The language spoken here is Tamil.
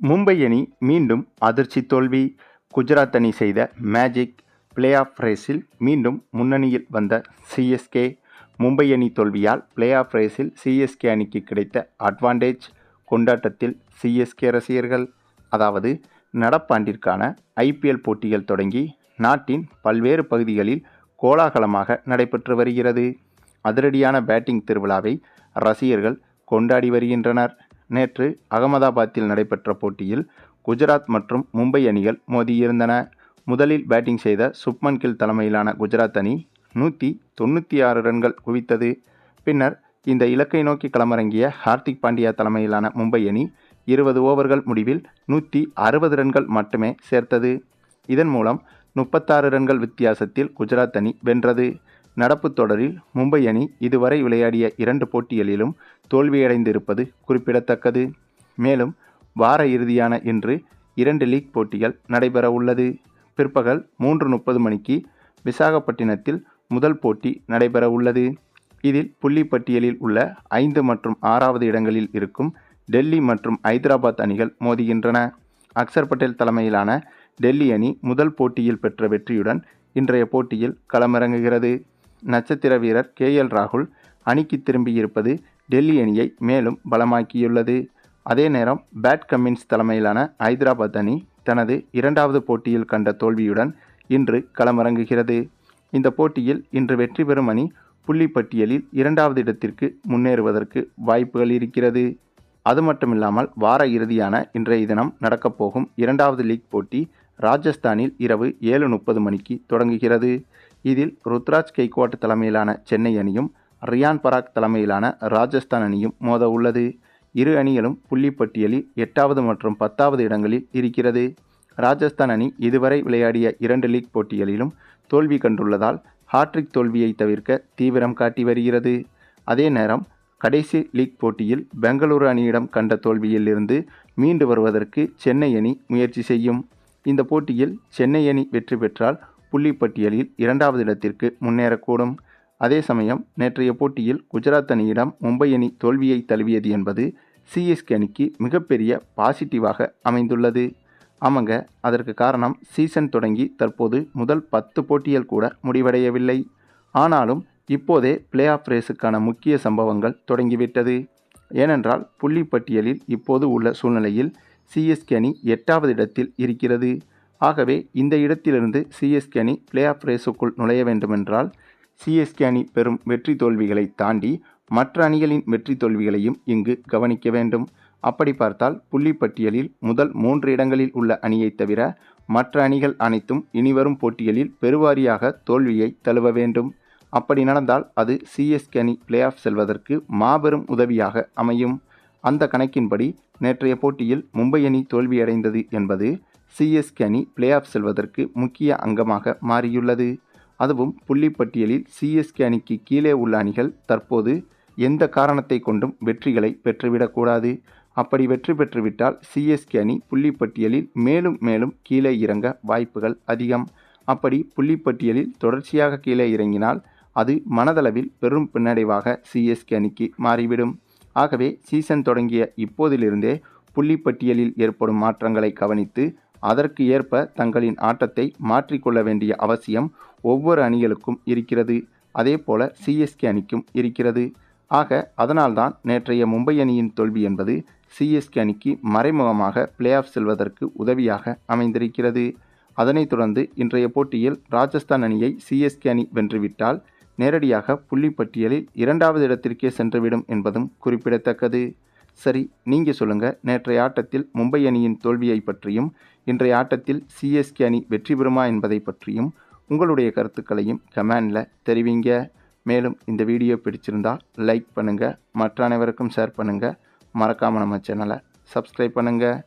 மும்பை அணி மீண்டும் அதிர்ச்சி தோல்வி குஜராத் அணி செய்த மேஜிக் பிளே ஆஃப் ரேஸில் மீண்டும் முன்னணியில் வந்த சிஎஸ்கே மும்பை அணி தோல்வியால் பிளே ஆஃப் ரேஸில் சிஎஸ்கே அணிக்கு கிடைத்த அட்வான்டேஜ் கொண்டாட்டத்தில் சிஎஸ்கே ரசிகர்கள் அதாவது நடப்பாண்டிற்கான ஐபிஎல் போட்டிகள் தொடங்கி நாட்டின் பல்வேறு பகுதிகளில் கோலாகலமாக நடைபெற்று வருகிறது. அதிரடியான பேட்டிங் திருவிழாவை ரசிகர்கள் கொண்டாடி வருகின்றனர். நேற்று அகமதாபாத்தில் நடைபெற்ற போட்டியில் குஜராத் மற்றும் மும்பை அணிகள் மோதியிருந்தன. முதலில் பேட்டிங் செய்த சுப்மன் கில் தலைமையிலான குஜராத் அணி நூற்றி தொண்ணூற்றி ஆறு ரன்கள் குவித்தது. பின்னர் இந்த இலக்கை நோக்கி களமிறங்கிய ஹார்திக் பாண்டியா தலைமையிலான மும்பை அணி இருபது ஓவர்கள் முடிவில் நூற்றி அறுபது ரன்கள் மட்டுமே சேர்த்தது. இதன் மூலம் முப்பத்தாறு ரன்கள் வித்தியாசத்தில் குஜராத் அணி வென்றது. நடப்பு தொடரில் மும்பை அணி இதுவரை விளையாடிய இரண்டு போட்டிகளிலும் தோல்வியடைந்திருப்பது குறிப்பிடத்தக்கது. மேலும் வார இறுதியான இன்று இரண்டு லீக் போட்டிகள் நடைபெற உள்ளது. பிற்பகல் மூன்று முப்பது மணிக்கு விசாகப்பட்டினத்தில் முதல் போட்டி நடைபெற உள்ளது. இதில் புள்ளி பட்டியலில் உள்ள ஐந்து மற்றும் ஆறாவது இடங்களில் இருக்கும் டெல்லி மற்றும் ஐதராபாத் அணிகள் மோதுகின்றன. அக்சர் பட்டேல் தலைமையிலான டெல்லி அணி முதல் போட்டியில் பெற்ற வெற்றியுடன் இன்றைய போட்டியில் களமிறங்குகிறது. நட்சத்திர வீரர் கே எல் ராகுல் அணிக்கு திரும்பியிருப்பது டெல்லி அணியை மேலும் பலமாக்கியுள்ளது. அதே நேரம் பேட் கம்மின்ஸ் தலைமையிலான ஐதராபாத் அணி தனது இரண்டாவது போட்டியில் கண்ட தோல்வியுடன் இன்று களமிறங்குகிறது. இந்த போட்டியில் இன்று வெற்றி பெறும் அணி புள்ளி பட்டியலில் இரண்டாவது இடத்திற்கு முன்னேறுவதற்கு வாய்ப்புகள் இருக்கிறது. அது மட்டுமில்லாமல் வார இறுதியான இன்றைய தினம் நடக்கப்போகும் இரண்டாவது லீக் போட்டி ராஜஸ்தானில் இரவு ஏழு முப்பது மணிக்கு தொடங்குகிறது. இதில் ருத்ராஜ் கெய்க்வாட் தலைமையிலான சென்னை அணியும் ரியான் பராக் தலைமையிலான ராஜஸ்தான் அணியும் மோத உள்ளது. இரு அணிகளும் புள்ளிப்பட்டியலில் எட்டாவது மற்றும் பத்தாவது இடங்களில் இருக்கிறது. ராஜஸ்தான் அணி இதுவரை விளையாடிய இரண்டு லீக் போட்டிகளிலும் தோல்வி கண்டுள்ளதால் ஹாட்ரிக் தோல்வியை தவிர்க்க தீவிரம் காட்டி வருகிறது. அதே நேரம் கடைசி லீக் போட்டியில் பெங்களூரு அணியிடம் கண்ட தோல்வியிலிருந்து மீண்டு வருவதற்கு சென்னை அணி முயற்சி செய்யும். இந்த போட்டியில் சென்னை அணி வெற்றி பெற்றால் புள்ளி பட்டியலில் இரண்டாவது இடத்திற்கு முன்னேறக்கூடும். அதே சமயம் நேற்றைய போட்டியில் குஜராத் அணியிடம் மும்பை அணி தோல்வியை தழுவியது என்பது சிஎஸ்கே அணிக்கு மிகப்பெரிய பாசிட்டிவாக அமைந்துள்ளது. ஆமாங்க அதற்கு காரணம் சீசன் தொடங்கி தற்போது முதல் பத்து போட்டிகள் கூட முடிவடையவில்லை. ஆனாலும் இப்போதே பிளே ஆஃப் ரேஸுக்கான முக்கிய சம்பவங்கள் தொடங்கிவிட்டது. ஏனென்றால் புள்ளி பட்டியலில் இப்போது உள்ள சூழ்நிலையில் சிஎஸ்கே அணி எட்டாவது இடத்தில் இருக்கிறது. ஆகவே இந்த இடத்திலிருந்து சிஎஸ்கே அணி பிளே ஆஃப் ரேஸுக்குள் நுழைய வேண்டுமென்றால் சிஎஸ்கே அணி பெறும் வெற்றி தோல்விகளை தாண்டி மற்ற அணிகளின் வெற்றி தோல்விகளையும் இங்கு கவனிக்க வேண்டும். அப்படி பார்த்தால் புள்ளி பட்டியலில் முதல் மூன்று இடங்களில் உள்ள அணியை தவிர மற்ற அணிகள் அனைத்தும் இனிவரும் போட்டிகளில் பெருவாரியாக தோல்வியை தழுவ வேண்டும். அப்படி நடந்தால் அது சிஎஸ்கே அணி பிளே ஆஃப் செல்வதற்கு மாபெரும் உதவியாக அமையும். அந்த கணக்கின்படி நேற்றைய போட்டியில் மும்பை அணி தோல்வியடைந்தது என்பது சிஎஸ்கே அணி பிளே ஆஃப் செல்வதற்கு முக்கிய அங்கமாக மாறியுள்ளது. அதுவும் புள்ளிப்பட்டியலில் சிஎஸ்கே அணிக்கு கீழே உள்ள அணிகள் தற்போது எந்த காரணத்தை கொண்டும் வெற்றிகளை பெற்றுவிடக்கூடாது. அப்படி வெற்றி பெற்றுவிட்டால் சிஎஸ்கே அணி புள்ளிப்பட்டியலில் மேலும் மேலும் கீழே இறங்க வாய்ப்புகள் அதிகம். அப்படி புள்ளிப்பட்டியலில் தொடர்ச்சியாக கீழே இறங்கினால் அது மனதளவில் பெரும் பின்னடைவாக சிஎஸ்கே அணிக்கு மாறிவிடும். ஆகவே சீசன் தொடங்கிய இப்போதிலிருந்தே புள்ளிப்பட்டியலில் ஏற்படும் மாற்றங்களை கவனித்து அதற்கு ஏற்ப தங்களின் ஆட்டத்தை மாற்றிக்கொள்ள வேண்டிய அவசியம் ஒவ்வொரு அணிகளுக்கும் இருக்கிறது. அதேபோல சிஎஸ்கே அணிக்கும் இருக்கிறது. ஆக அதனால்தான் நேற்றைய மும்பை அணியின் தோல்வி என்பது சிஎஸ்கே அணிக்கு மறைமுகமாக பிளே ஆஃப் செல்வதற்கு உதவியாக அமைந்திருக்கிறது. அதனைத் தொடர்ந்து இன்றைய போட்டியில் ராஜஸ்தான் அணியை சிஎஸ்கே அணி வென்றுவிட்டால் நேரடியாக புள்ளி பட்டியலில் இரண்டாவது இடத்திற்கே சென்றுவிடும் என்பதும் குறிப்பிடத்தக்கது. சரி நீங்கள் சொல்லுங்கள் நேற்றைய ஆட்டத்தில் மும்பை அணியின் தோல்வியை பற்றியும் இன்றைய ஆட்டத்தில் சிஎஸ்கே அணி வெற்றி பெறுமா என்பதை பற்றியும் உங்களுடைய கருத்துக்களையும் கமெண்டில் தெரிவிங்க. மேலும் இந்த வீடியோ பிடிச்சிருந்தா லைக் பண்ணுங்கள் மற்ற அனைவருக்கும் ஷேர் பண்ணுங்கள் மறக்காமல் நம்ம சேனலை சப்ஸ்கிரைப் பண்ணுங்கள்